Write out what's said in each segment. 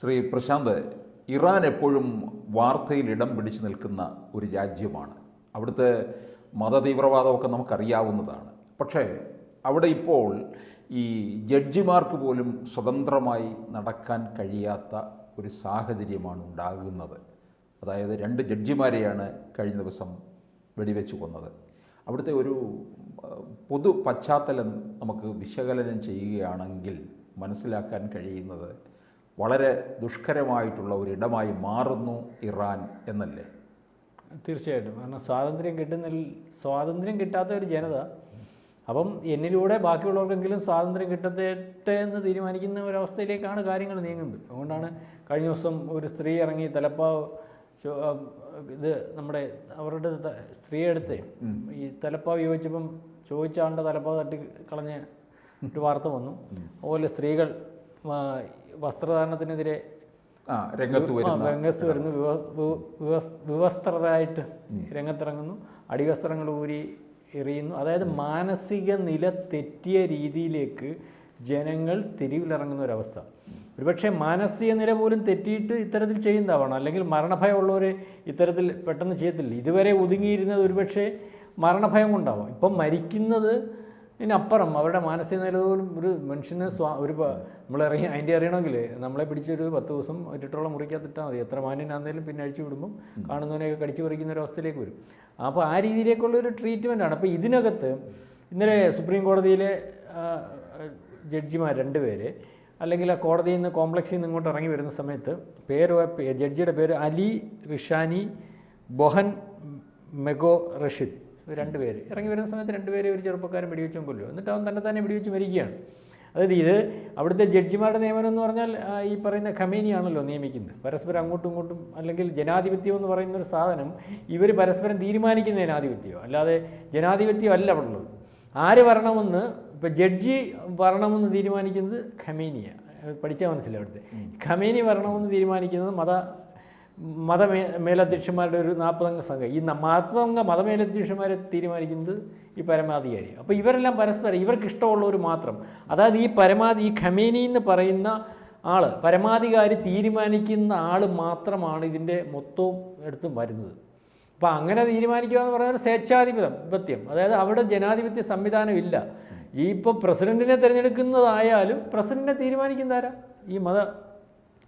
Shri Prashant Iran എപ്പോഴും വാർത്തയിൽ ഇടം പിടിച്ചു നിൽക്കുന്ന ഒരു രാജ്യമാണ്. അവിടുത്തെ മതതീവ്രവാദമൊക്കെ നമുക്കറിയാവുന്നതാണ്. പക്ഷേ അവിടെ ഇപ്പോൾ ഈ ജഡ്ജിമാർക്ക് പോലും സ്വതന്ത്രമായി നടക്കാൻ കഴിയാത്ത ഒരു സാഹചര്യമാണ് ഉണ്ടാകുന്നത്. അതായത് രണ്ട് ജഡ്ജിമാരെയാണ് കഴിഞ്ഞ ദിവസം വെടിവെച്ച് കൊന്നത്. അവിടുത്തെ ഒരു പൊതു പശ്ചാത്തലം നമുക്ക് വിശകലനം ചെയ്യുകയാണെങ്കിൽ മനസ്സിലാക്കാൻ കഴിയുന്നത് വളരെ ദുഷ്കരമായിട്ടുള്ള ഒരിടമായി മാറുന്നു ഇറാൻ എന്നല്ലേ? തീർച്ചയായിട്ടും. കാരണം സ്വാതന്ത്ര്യം കിട്ടുന്ന സ്വാതന്ത്ര്യം കിട്ടാത്ത ഒരു ജനത. അപ്പം എന്നിലൂടെ ബാക്കിയുള്ളവർക്കെങ്കിലും സ്വാതന്ത്ര്യം കിട്ടട്ടെ എന്ന് തീരുമാനിക്കുന്ന ഒരവസ്ഥയിലേക്കാണ് കാര്യങ്ങൾ നീങ്ങുന്നത്. അതുകൊണ്ടാണ് കഴിഞ്ഞ ദിവസം ഒരു സ്ത്രീ ഇറങ്ങി തലപ്പാവ് ഇത് നമ്മുടെ അവരുടെ സ്ത്രീയെടുത്ത് ഈ തലപ്പാവ് ചോദിച്ചപ്പം ചോദിച്ചാണ്ട് തലപ്പാവ് തട്ടി കളഞ്ഞ ഒരു വാർത്ത വന്നു. അതുപോലെ സ്ത്രീകൾ വസ്ത്രധാരണത്തിനെതിരെ രംഗത്ത് വരുന്ന രംഗത്ത് വരുന്നു വിവസ്- വിവസ്ത്രരായിട്ട് രംഗത്തിറങ്ങുന്നു. അടിവസ്ത്രങ്ങൾ ഊരി എറിയുന്നു. അതായത് മാനസിക നില തെറ്റിയ രീതിയിലേക്ക് ജനങ്ങൾ തെരുവിലിറങ്ങുന്ന ഒരവസ്ഥ. ഒരുപക്ഷെ മാനസിക നില പോലും തെറ്റിയിട്ട് ഇത്തരത്തിൽ ചെയ്യുന്നതാവണം. അല്ലെങ്കിൽ മരണഭയമുള്ളവർ ഇത്തരത്തിൽ പെട്ടെന്ന് ചെയ്യത്തില്ല. ഇതുവരെ ഒതുങ്ങിയിരുന്നത് ഒരുപക്ഷെ മരണഭയം കൊണ്ടാവും. ഇപ്പം മരിക്കുന്നത് ഇതിനപ്പുറം അവരുടെ മാനസിക നില പോലും ഒരു മനുഷ്യന് സ്വാ ഒരു നമ്മൾ നമ്മളറിയ അതിന്റെ അറിയണമെങ്കിൽ നമ്മളെ പിടിച്ചൊരു പത്ത് ദിവസം ഒരിട്ടോളം മുറിക്കാത്തിട്ടാൽ മതി. എത്ര മാന്യനാന്നേലും പിന്നെ അഴിച്ചു വിടുമ്പം കാണുന്നവനെയൊക്കെ കടിച്ചു പറിക്കുന്ന ഒരു അവസ്ഥയിലേക്ക് വരും. അപ്പോൾ ആ രീതിയിലേക്കുള്ള ഒരു ട്രീറ്റ്മെന്റാണ് അപ്പോൾ ഇതിനകത്ത് ഇന്നലെ സുപ്രീം കോടതിയിലെ ജഡ്ജിമാർ ജഡ്ജിമാർ രണ്ടുപേര് അല്ലെങ്കിൽ ആ കോടതിയിൽ നിന്ന് കോംപ്ലക്സിൽ നിന്ന് ഇങ്ങോട്ട് ഇറങ്ങി വരുന്ന സമയത്ത് പേര് ജഡ്ജിയുടെ പേര് അലി റിഷാനി ബൊഹൻ മെഗോ റഷീദ്. രണ്ടുപേര് ഇറങ്ങി വരുന്ന സമയത്ത് രണ്ടുപേരെ ഒരു ചെറുപ്പക്കാരൻ വെടിവെച്ചും കൊല്ലും എന്നിട്ട് അവൻ തന്നെ തന്നെ വെടിവെച്ച് മരിക്കുകയാണ്. അതായത് ഇത് അവിടുത്തെ ജഡ്ജിമാരുടെ നിയമനം എന്ന് പറഞ്ഞാൽ ഈ പറയുന്ന ഖമേനിയാണല്ലോ നിയമിക്കുന്നത്. പരസ്പരം അങ്ങോട്ടും ഇങ്ങോട്ടും അല്ലെങ്കിൽ ജനാധിപത്യം എന്ന് പറയുന്ന ഒരു സാധനം ഇവർ പരസ്പരം തീരുമാനിക്കുന്ന ജനാധിപത്യം അല്ലാതെ ജനാധിപത്യം അല്ല അവിടെ ഉള്ളത്. ആര് വരണമെന്ന് ഇപ്പം ജഡ്ജി വരണമെന്ന് തീരുമാനിക്കുന്നത് ഖമേനിയാണ് പഠിച്ചാൽ മനസ്സിലായി അവിടുത്തെ. ഖമേനി വരണമെന്ന് തീരുമാനിക്കുന്നത് മത മതമേ മേലധ്യക്ഷന്മാരുടെ ഒരു നാൽപ്പതംഗ സംഘം. ഈ നാൽപ്പതംഗ മതമേലധ്യക്ഷന്മാരെ തീരുമാനിക്കുന്നത് ഈ പരമാധികാരി. അപ്പോൾ ഇവരെല്ലാം പരസ്പരം ഇവർക്ക് ഇഷ്ടമുള്ളവർ മാത്രം. അതായത് ഈ പരമാധി ഈ ഖമേനി എന്ന് പറയുന്ന ആൾ പരമാധികാരി തീരുമാനിക്കുന്ന ആൾ മാത്രമാണ് ഇതിന്റെ മൊത്തവും എടുത്തും വരുന്നത്. അപ്പോൾ അങ്ങനെ തീരുമാനിക്കുക എന്ന് പറയുന്നത് സ്വേച്ഛാധിപത്യം അതായത് അവിടെ ജനാധിപത്യ സംവിധാനം ഇല്ല ഈ ഇപ്പോൾ പ്രസിഡന്റിനെ തിരഞ്ഞെടുക്കുന്നതായാലും പ്രസിഡന്റിനെ തീരുമാനിക്കുന്നതാരാ? ഈ മത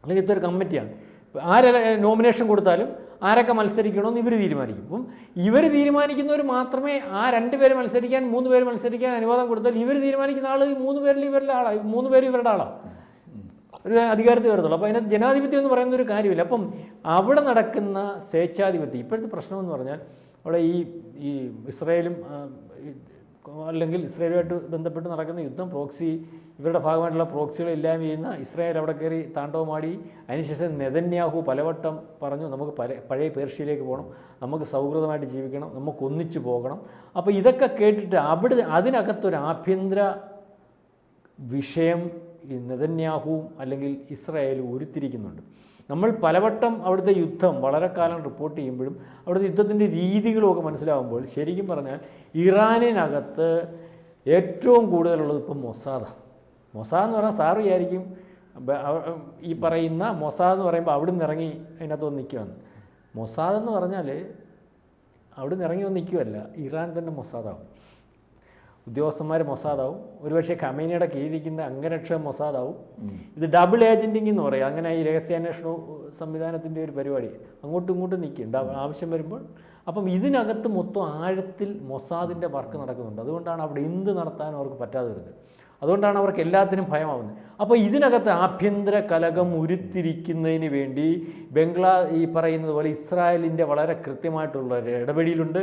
അല്ലെങ്കിൽ ഇതൊരു കമ്മിറ്റിയാണ്. ഇപ്പം ആരെ നോമിനേഷൻ കൊടുത്താലും ആരൊക്കെ മത്സരിക്കണമെന്ന് ഇവർ തീരുമാനിക്കും. അപ്പം ഇവർ തീരുമാനിക്കുന്നവർ മാത്രമേ ആ രണ്ട് പേര് മത്സരിക്കാൻ മൂന്ന് പേര് മത്സരിക്കാൻ അനുവാദം കൊടുത്താൽ ഇവർ തീരുമാനിക്കുന്ന ആൾ മൂന്ന് പേരിൽ ഇവരുടെ ആളാണ് മൂന്ന് പേര് ഇവരുടെ ആളാണ് ഒരു അധികാരത്തിൽ വരത്തുള്ളൂ. അപ്പോൾ അതിനകത്ത് ജനാധിപത്യം എന്ന് പറയുന്ന ഒരു കാര്യമില്ല. അപ്പം അവിടെ നടക്കുന്ന സ്വേച്ഛാധിപത്യം ഇപ്പോഴത്തെ പ്രശ്നം എന്ന് പറഞ്ഞാൽ അവിടെ ഈ ഈ ഇസ്രായേലും അല്ലെങ്കിൽ ഇസ്രയേലുമായിട്ട് ബന്ധപ്പെട്ട് നടക്കുന്ന യുദ്ധം പ്രോക്സി ഇവരുടെ ഭാഗമായിട്ടുള്ള പ്രോക്സികൾ ഇല്ലായ്മ ചെയ്യുന്ന ഇസ്രായേൽ അവിടെ കയറി താണ്ഡവമാടി അതിനുശേഷം നെതന്യാഹു പലവട്ടം പറഞ്ഞു നമുക്ക് പല പഴയ പേർഷ്യയിലേക്ക് പോകണം നമുക്ക് സൗഹൃദമായിട്ട് ജീവിക്കണം നമുക്ക് ഒന്നിച്ചു പോകണം. അപ്പോൾ ഇതൊക്കെ കേട്ടിട്ട് അവിടെ അതിനകത്തൊരു ആഭ്യന്തര വിഷയം ഈ നെതന്യാഹുവും അല്ലെങ്കിൽ ഇസ്രായേലും ഉരുത്തിരിക്കുന്നുണ്ട്. നമ്മൾ പലവട്ടം അവിടുത്തെ യുദ്ധം വളരെ കാലം റിപ്പോർട്ട് ചെയ്യുമ്പോഴും അവിടുത്തെ യുദ്ധത്തിന്റെ രീതികളുമൊക്കെ മനസ്സിലാവുമ്പോൾ ശരിക്കും പറഞ്ഞാൽ ഇറാനിനകത്ത് ഏറ്റവും കൂടുതലുള്ളത് ഇപ്പം മൊസാദാണ് മൊസാദ് എന്ന് പറഞ്ഞാൽ സാറ് വിചാരിക്കും ഈ പറയുന്ന മൊസാദ് എന്ന് പറയുമ്പോൾ അവിടെ നിന്ന് ഇറങ്ങി അതിനകത്ത് വന്ന് നിൽക്കുകയാണ് മൊസാദ് എന്ന് പറഞ്ഞാൽ അവിടെ നിന്ന് ഇറങ്ങി വന്ന് നിൽക്കുകയല്ല ഇറാൻ തന്നെ മൊസാദാവും. ഉദ്യോഗസ്ഥന്മാർ മൊസാദാവും. ഒരുപക്ഷെ ഖമേനിയുടെ കീഴിലിരിക്കുന്ന അംഗരക്ഷ മൊസാദാവും. ഇത് ഡബിൾ ഏജന്റിംഗ് എന്ന് പറയും. അങ്ങനെ ഈ രഹസ്യാന്വേഷണ സംവിധാനത്തിന്റെ ഒരു പരിപാടി. അങ്ങോട്ടും ഇങ്ങോട്ടും നിൽക്കും ആവശ്യം വരുമ്പോൾ അപ്പം ഇതിനകത്ത് മൊത്തം ആഴത്തിൽ മൊസാദിന്റെ വർക്ക് നടക്കുന്നുണ്ട്. അതുകൊണ്ടാണ് അവിടെ എന്ത് നടത്താനും അവർക്ക് പറ്റാതെ വരുന്നത്. അതുകൊണ്ടാണ് അവർക്ക് എല്ലാത്തിനും ഭയമാവുന്നത്. അപ്പോൾ ഇതിനകത്ത് ആഭ്യന്തര കലകം ഉരുത്തിരിക്കുന്നതിന് വേണ്ടി ബംഗ്ലാ ഈ പറയുന്നത് പോലെ ഇസ്രായേലിന്റെ വളരെ കൃത്യമായിട്ടുള്ള ഒരു ഇടപെടലുണ്ട്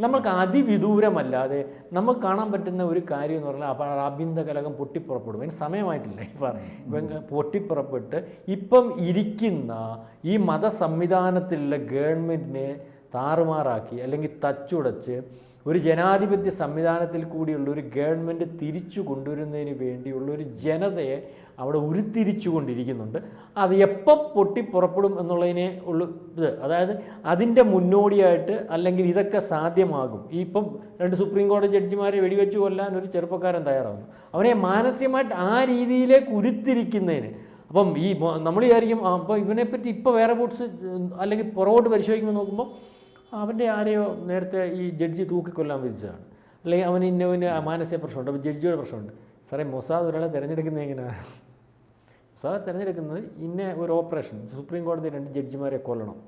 നമ്മൾക്ക് അതിവിദൂരമല്ലാതെ നമുക്ക് കാണാൻ പറ്റുന്ന ഒരു കാര്യം എന്ന് പറഞ്ഞാൽ അപ്പോൾ ആഭ്യന്തര കലകം പൊട്ടിപ്പുറപ്പെടും. അതിന് സമയമായിട്ടില്ല. ഇപ്പം പൊട്ടിപ്പുറപ്പെട്ട് ഇപ്പം ഇരിക്കുന്ന ഈ മത സംവിധാനത്തിലുള്ള ഗവൺമെന്റിനെ താറുമാറാക്കി അല്ലെങ്കിൽ തച്ചുടച്ച് ഒരു ജനാധിപത്യ സംവിധാനത്തിൽ കൂടിയുള്ള ഒരു ഗവൺമെന്റ് തിരിച്ചു കൊണ്ടുവരുന്നതിന് വേണ്ടിയുള്ള ഒരു ജനതയെ അവിടെ ഉരുത്തിരിച്ചു കൊണ്ടിരിക്കുന്നുണ്ട്. അത് എപ്പോൾ പൊട്ടിപ്പുറപ്പെടും എന്നുള്ളതിനെ ഉള്ള ഇത്. അതായത് അതിന്റെ മുന്നോടിയായിട്ട് അല്ലെങ്കിൽ ഇതൊക്കെ സാധ്യമാകും. ഇപ്പം രണ്ട് സുപ്രീം കോടതി ജഡ്ജിമാരെ വെടിവെച്ച് കൊല്ലാൻ ഒരു ചെറുപ്പക്കാരൻ തയ്യാറാകുന്നു അവനെ മാനസികമായിട്ട് ആ രീതിയിലേക്ക് ഉരുത്തിരിക്കുന്നതിന്. അപ്പം ഈ നമ്മൾ വിചാരിക്കും അപ്പോൾ ഇവനെപ്പറ്റി ഇപ്പോൾ വേറെ ബൂട്ട്സ് അല്ലെങ്കിൽ പുറകോട്ട് പരിശോധിക്കുമ്പോൾ നോക്കുമ്പോൾ അവന്റെ ആരെയോ നേരത്തെ ഈ ജഡ്ജി തൂക്കിക്കൊല്ലാൻ വിധിച്ചതാണ്. അല്ലെങ്കിൽ അവന് ഇന്നവന് മാനസിക പ്രശ്നമുണ്ട്. അപ്പോൾ ജഡ്ജിയുടെ പ്രശ്നമുണ്ട്. സാറേ മൊസാദ് ഒരാളെ തിരഞ്ഞെടുക്കുന്നത് എങ്ങനെയാണ്? മൊസാദ് തിരഞ്ഞെടുക്കുന്നത് ഇന്ന ഒരു ഓപ്പറേഷൻ. സുപ്രീം കോടതി രണ്ട് ജഡ്ജിമാരെ കൊല്ലണം.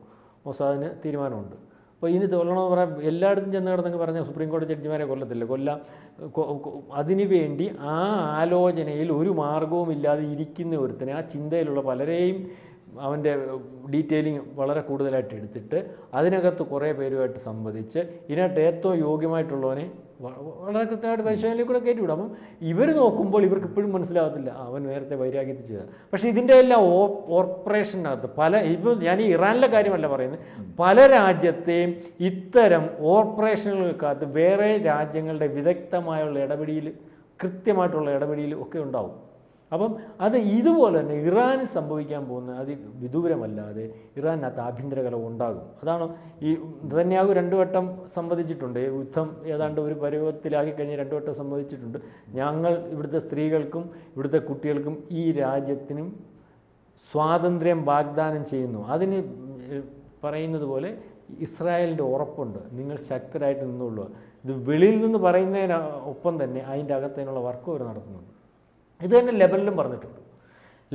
മൊസാദിന് തീരുമാനമുണ്ട്. അപ്പോൾ ഇനി കൊല്ലണമെന്ന് പറയാൻ എല്ലായിടത്തും ചെന്ന് കിടന്നെങ്കിൽ പറഞ്ഞാൽ സുപ്രീം കോടതി ജഡ്ജിമാരെ കൊല്ലത്തില്ല. കൊല്ലാം അതിനു വേണ്ടി ആ ആലോചനയിൽ ഒരു മാർഗവും ഇല്ലാതെ ഇരിക്കുന്ന ഒരുത്തനെ ആ ചിന്തയിലുള്ള പലരെയും അവന്റെ ഡീറ്റെയിലിംഗ് വളരെ കൂടുതലായിട്ട് എടുത്തിട്ട് അതിനകത്ത് കുറേ പേരുമായിട്ട് സംവദിച്ച് ഇതിനകത്ത് ഏറ്റവും യോഗ്യമായിട്ടുള്ളവനെ വളരെ കൃത്യമായിട്ട് പരിശോധനയിൽ കൂടെ കയറ്റിവിടും അപ്പം ഇവർ നോക്കുമ്പോൾ ഇവർക്ക് ഇപ്പോഴും മനസ്സിലാകത്തില്ല അവൻ നേരത്തെ വൈരാഗ്യത്തിൽ ചെയ്ത പക്ഷേ ഇതിന്റെ എല്ലാം ഓ ഓപ്പറേഷനകത്ത് പല ഇപ്പോൾ ഞാൻ ഈ ഇറാനിലെ കാര്യമല്ല പറയുന്നത്. പല രാജ്യത്തെയും ഇത്തരം ഓപ്പറേഷനുകൾക്കകത്ത് വേറെ രാജ്യങ്ങളുടെ വിദഗ്ധമായുള്ള ഇടപെടിയിൽ കൃത്യമായിട്ടുള്ള ഇടപെടിയിൽ ഒക്കെ ഉണ്ടാവും. അപ്പം അത് ഇതുപോലെ തന്നെ ഇറാനിൽ സംഭവിക്കാൻ പോകുന്ന അത് വിദൂരമല്ലാതെ ഇറാനകത്ത് ആഭ്യന്തര കലം ഉണ്ടാകും. അതാണ് ഈ നെതന്യാഹു രണ്ടു വട്ടം സംവദിച്ചിട്ടുണ്ട്. യുദ്ധം ഏതാണ്ട് ഒരു പരുവത്തിലാക്കി കഴിഞ്ഞ് രണ്ടു വട്ടം സംവദിച്ചിട്ടുണ്ട്. ഞങ്ങൾ ഇവിടുത്തെ സ്ത്രീകൾക്കും ഇവിടുത്തെ കുട്ടികൾക്കും ഈ രാജ്യത്തിനും സ്വാതന്ത്ര്യം വാഗ്ദാനം ചെയ്യുന്നു. അതിന് പറയുന്നത് പോലെ ഇസ്രായേലിന്റെ ഉറപ്പുണ്ട്. നിങ്ങൾ ശക്തരായിട്ട് നിന്നുള്ളൂ ഇത് വെളിയിൽ നിന്ന് പറയുന്നതിന് ഒപ്പം തന്നെ അതിന്റെ അകത്തതിനുള്ള വർക്ക് അവർ നടത്തുന്നുണ്ട്. ഇത് തന്നെ ലെബനിലും പറഞ്ഞിട്ടുണ്ട്.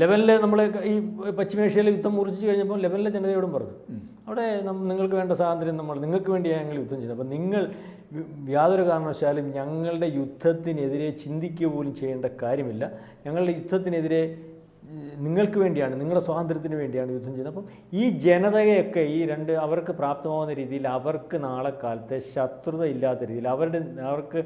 ലെബനിലെ നമ്മൾ ഈ പശ്ചിമേഷ്യയിലെ യുദ്ധം മുറിച്ച് കഴിഞ്ഞപ്പോൾ ലെബനിലെ ജനതയോടും പറഞ്ഞു. അവിടെ നിങ്ങൾക്ക് വേണ്ട സ്വാതന്ത്ര്യം നമ്മൾ നിങ്ങൾക്ക് വേണ്ടി ഞങ്ങൾ യുദ്ധം ചെയ്തു അപ്പോൾ നിങ്ങൾ യാതൊരു കാരണവശാലും ഞങ്ങളുടെ യുദ്ധത്തിനെതിരെ ചിന്തിക്കുക പോലും ചെയ്യേണ്ട കാര്യമില്ല. ഞങ്ങളുടെ യുദ്ധത്തിനെതിരെ നിങ്ങൾക്ക് വേണ്ടിയാണ് നിങ്ങളുടെ സ്വാതന്ത്ര്യത്തിന് വേണ്ടിയാണ് യുദ്ധം ചെയ്യുന്നത് അപ്പം ഈ ജനതയൊക്കെ ഈ രണ്ട് അവർക്ക് പ്രാപ്തമാവുന്ന രീതിയിൽ അവർക്ക് നാളെ കാലത്തെ ശത്രുത ഇല്ലാത്ത രീതിയിൽ അവരുടെ അവർക്ക്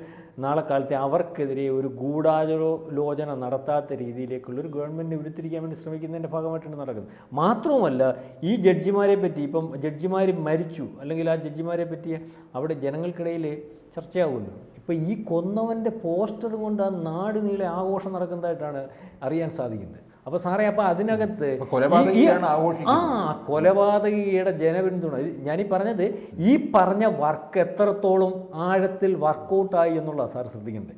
നാളെ കാലത്തെ അവർക്കെതിരെ ഒരു ഗൂഢാലോചന നടത്താത്ത രീതിയിലേക്കുള്ള ഒരു ഗവൺമെന്റ് ഉരുത്തിരിക്കാൻ വേണ്ടി ശ്രമിക്കുന്നതിന്റെ ഭാഗമായിട്ടാണ് നടക്കുന്നത്. മാത്രവുമല്ല ഈ ജഡ്ജിമാരെ പറ്റി ഇപ്പം ജഡ്ജിമാർ മരിച്ചു അല്ലെങ്കിൽ ആ ജഡ്ജിമാരെ പറ്റി അവിടെ ജനങ്ങൾക്കിടയിൽ ചർച്ചയാവുമല്ലോ. ഇപ്പം ഈ കൊന്നവന്റെ പോസ്റ്റർ കൊണ്ട് ആ നാട് നീളെ ആഘോഷം നടക്കുന്നതായിട്ടാണ് അറിയാൻ സാധിക്കുന്നത്. അപ്പോൾ സാറേ അപ്പോൾ അതിനകത്ത് ആ കൊലപാതകിയുടെ ജനപിന്തുണ. ഞാനീ പറഞ്ഞത് ഈ പറഞ്ഞ വർക്ക് എത്രത്തോളം ആഴത്തിൽ വർക്കൗട്ടായി എന്നുള്ളതാണ് സാർ ശ്രദ്ധിക്കേണ്ടത്.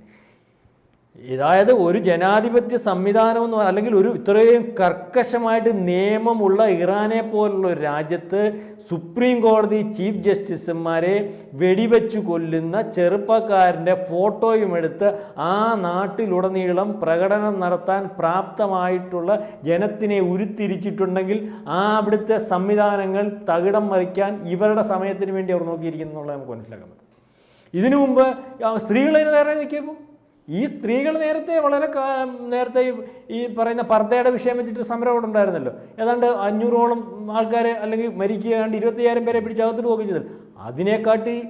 അതായത് ഒരു ജനാധിപത്യ സംവിധാനം എന്ന് അല്ലെങ്കിൽ ഒരു ഇത്രയും കർക്കശമായിട്ട് നിയമമുള്ള ഇറാനെ പോലുള്ള ഒരു രാജ്യത്ത് സുപ്രീം കോടതി ചീഫ് ജസ്റ്റിസുമാരെ വെടിവെച്ചു കൊല്ലുന്ന ചെറുപ്പക്കാരന്റെ ഫോട്ടോയും എടുത്ത് ആ നാട്ടിലുടനീളം പ്രകടനം നടത്താൻ പ്രാപ്തമായിട്ടുള്ള ജനത്തിനെ ഉരുത്തിരിച്ചിട്ടുണ്ടെങ്കിൽ ആ അവിടുത്തെ സംവിധാനങ്ങൾ തകിടം മറിക്കാൻ ഇവരുടെ സമയത്തിന് വേണ്ടി അവർ നോക്കിയിരിക്കുന്നു നമുക്ക് മനസ്സിലാക്കാൻ പറ്റും. ഇതിനു മുമ്പ് ആ, സ്ത്രീകളതിന് നേരെ നിൽക്കുമ്പോൾ ഈ സ്ത്രീകൾ നേരത്തെ വളരെ നേരത്തെ ഈ- പറയുന്ന പർദ്ദയുടെ വിഷയം വെച്ചിട്ട് സമരം അവിടെ ഉണ്ടായിരുന്നല്ലോ. ഏതാണ്ട് അഞ്ഞൂറോളം ആൾക്കാരെ അല്ലെങ്കിൽ മരിക്കുകയാണ്ട് ഇരുപത്തയ്യായിരം പേരെ പിടിച്ചകത്തിട്ട് പോകുകയും ചെയ്തത് അതിനെക്കാട്ടി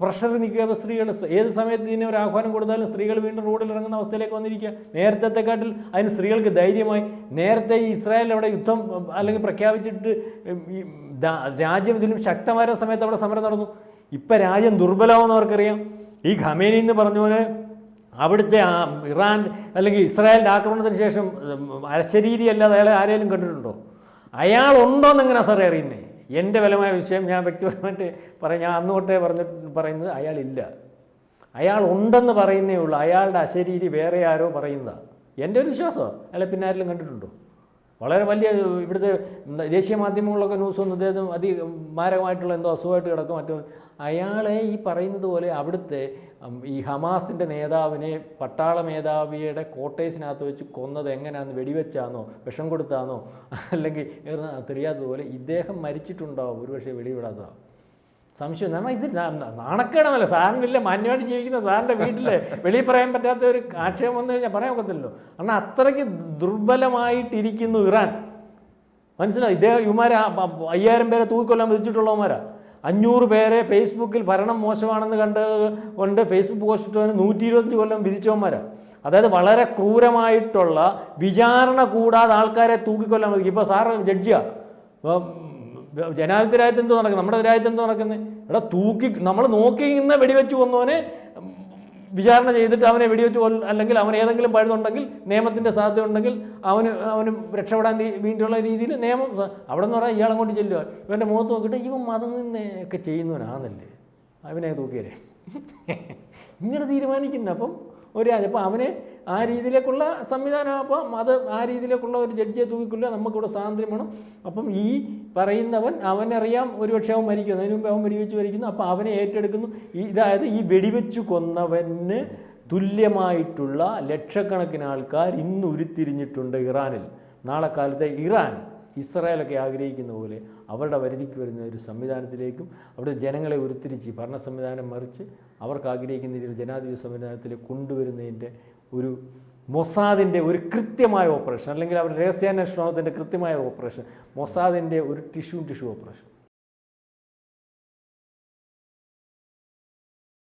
പ്രഷർ നിൽക്കുക സ്ത്രീകൾ. ഏത് സമയത്ത് ഇതിനെ ഒരു ആഹ്വാനം കൊടുത്താലും സ്ത്രീകൾ വീണ്ടും റോഡിൽ ഇറങ്ങുന്ന അവസ്ഥയിലേക്ക് വന്നിരിക്കുക. നേരത്തെക്കാട്ടിൽ അതിന് സ്ത്രീകൾക്ക് ധൈര്യമായി നേരത്തെ ഈ ഇസ്രായേൽ അവിടെ യുദ്ധം അല്ലെങ്കിൽ പ്രഖ്യാപിച്ചിട്ട് രാജ്യം ഇതിലും ശക്തമായ സമയത്ത് അവിടെ സമരം നടന്നു. ഇപ്പം രാജ്യം ദുർബലമാണെന്നവർക്കറിയാം ഈ ഖമേനി എന്ന് പറഞ്ഞ പോലെ അവിടുത്തെ ഇറാൻ അല്ലെങ്കിൽ ഇസ്രായേലിന്റെ ആക്രമണത്തിന് ശേഷം അരശരീതി അല്ലാതെ അയാളെ ആരെങ്കിലും കണ്ടിട്ടുണ്ടോ? ഉണ്ടോ എന്നെങ്ങനെയാണ് സാറേ അറിയുന്നത് എന്റെ ബലമായ വിഷയം ഞാൻ വ്യക്തിപരമായിട്ട് പറയാം. ഞാൻ അന്ന് തൊട്ടേ പറഞ്ഞിട്ട് പറയുന്നത് അയാളില്ല. അയാൾ ഉണ്ടെന്ന് പറയുന്നേ ഉള്ളൂ. അയാളുടെ അശരീരി വേറെ ആരോ പറയുന്നതാണ് എന്റെ ഒരു വിശ്വാസമാണ് അയാളെ പിന്നെ ആരെങ്കിലും കണ്ടിട്ടുണ്ടോ? വളരെ വലിയ ഇവിടുത്തെ ദേശീയ മാധ്യമങ്ങളിലൊക്കെ ന്യൂസ് ഒന്നും അദ്ദേഹം അതി മാരകമായിട്ടുള്ള എന്തോ അസുഖമായിട്ട് കിടക്കും. മറ്റോ അയാളെ ഈ പറയുന്നത് പോലെ അവിടുത്തെ ഈ ഹമാസിന്റെ നേതാവിനെ പട്ടാള മേധാവിയുടെ കോട്ടേഴ്സിനകത്ത് വെച്ച് കൊന്നത് എങ്ങനെയാന്ന് വെടിവെച്ചാന്നോ വിഷം കൊടുത്താന്നോ അല്ലെങ്കിൽ തെറിയാത്തതുപോലെ ഇദ്ദേഹം മരിച്ചിട്ടുണ്ടാവും. ഒരുപക്ഷെ വെളിവിടാത്തതാവും സംശയം നമ്മൾ ഇത് നാണക്കേടമല്ല സാറിനില്ല മാന്യമായിട്ട് ജീവിക്കുന്ന സാറിന്റെ വീട്ടിൽ വെളിയിൽ പറയാൻ പറ്റാത്ത ഒരു ആക്ഷേപം വന്നു കഴിഞ്ഞാൽ പറയാൻ ഒക്കത്തില്ലല്ലോ. കാരണം അത്രയ്ക്ക് ദുർബലമായിട്ടിരിക്കുന്നു ഇറാൻ. മനസ്സിലായി? ഇദ്ദേഹം ഇവന്മാരെ അയ്യായിരം പേരെ തൂക്കിക്കൊല്ലാൻ വിധിച്ചിട്ടുള്ളവന്മാരാ. അഞ്ഞൂറ് പേരെ ഫേസ്ബുക്കിൽ ഭരണം മോശമാണെന്ന് കണ്ട് കൊണ്ട് ഫേസ്ബുക്ക് പോസ്റ്റ് ഇട്ടവന് നൂറ്റി ഇരുപത്തഞ്ച് കൊല്ലം വിധിച്ചവന്മാരാ. അതായത് വളരെ ക്രൂരമായിട്ടുള്ള വിചാരണ കൂടാതെ ആൾക്കാരെ തൂക്കിക്കൊല്ലാൻ മതി ഇപ്പോൾ സാറ് ജഡ്ജിയാണ് ജനാധിപത്യ രാജ്യത്ത് എന്തോ നടക്കുന്നത് നമ്മുടെ രാജ്യത്ത് എന്തോ നടക്കുന്നത് ഇവിടെ തൂക്കി നമ്മൾ നോക്കി ഇന്ന് വെടിവെച്ച് കൊന്നവനെ വിചാരണ ചെയ്തിട്ട് അവനെ വെടിവെച്ച് കൊല്ല അല്ലെങ്കിൽ അവൻ ഏതെങ്കിലും പഴുതുണ്ടെങ്കിൽ നിയമത്തിന്റെ സാധ്യത ഉണ്ടെങ്കിൽ അവന് അവന് രക്ഷപ്പെടാൻ വേണ്ടിയുള്ള രീതിയിൽ നിയമം അവിടെ നിന്ന് പറഞ്ഞാൽ ഇയാളെ കൊണ്ട് ചെല്ലുക. ഇവന്റെ മുഖത്ത് നോക്കിയിട്ട് ഇവൻ മതം നിന്ന് ഒക്കെ ചെയ്യുന്നവനാണല്ലേ അവനെ തൂക്കിയരെ ഇങ്ങനെ തീരുമാനിക്കുന്നു അപ്പം ഒരു രാജ്യം. അപ്പോൾ അവന് ആ രീതിയിലേക്കുള്ള സംവിധാനം അപ്പം അത് ആ രീതിയിലേക്കുള്ള ഒരു ജഡ്ജിയെ തൂക്കിക്കൊള്ളുക നമുക്കിവിടെ സ്വാതന്ത്ര്യം വേണം. അപ്പം ഈ പറയുന്നവൻ അവനറിയാം ഒരുപക്ഷെ അവൻ മരിക്കുന്നു. അതിനു മുമ്പ് അവൻ വെടിവെച്ച് മരിക്കുന്നു. അപ്പോൾ അവനെ ഏറ്റെടുക്കുന്നു. ഈ ഇതായത് ഈ വെടിവെച്ച് കൊന്നവന് തുല്യമായിട്ടുള്ള ലക്ഷക്കണക്കിന് ആൾക്കാർ ഇന്ന് ഉരുത്തിരിഞ്ഞിട്ടുണ്ട് ഇറാനിൽ. നാളെ കാലത്തെ ഇറാൻ ഇസ്രായേലൊക്കെ ആഗ്രഹിക്കുന്ന പോലെ അവരുടെ പരിധിക്ക് വരുന്ന ഒരു സംവിധാനത്തിലേക്കും അവിടെ ജനങ്ങളെ ഉരുത്തിരിച്ച് ഭരണ സംവിധാനം മറിച്ച് അവർക്ക് ആഗ്രഹിക്കുന്ന രീതിയിൽ ജനാധിപത്യ സംവിധാനത്തിലേക്ക് കൊണ്ടുവരുന്നതിന്റെ ഒരു മൊസാദിന്റെ ഒരു കൃത്യമായ ഓപ്പറേഷൻ അല്ലെങ്കിൽ അവരുടെ രഹസ്യാന്വേഷണത്തിന്റെ കൃത്യമായ ഓപ്പറേഷൻ മൊസാദിന്റെ ഒരു ടിഷ്യൂ ടിഷ്യൂ ഓപ്പറേഷൻ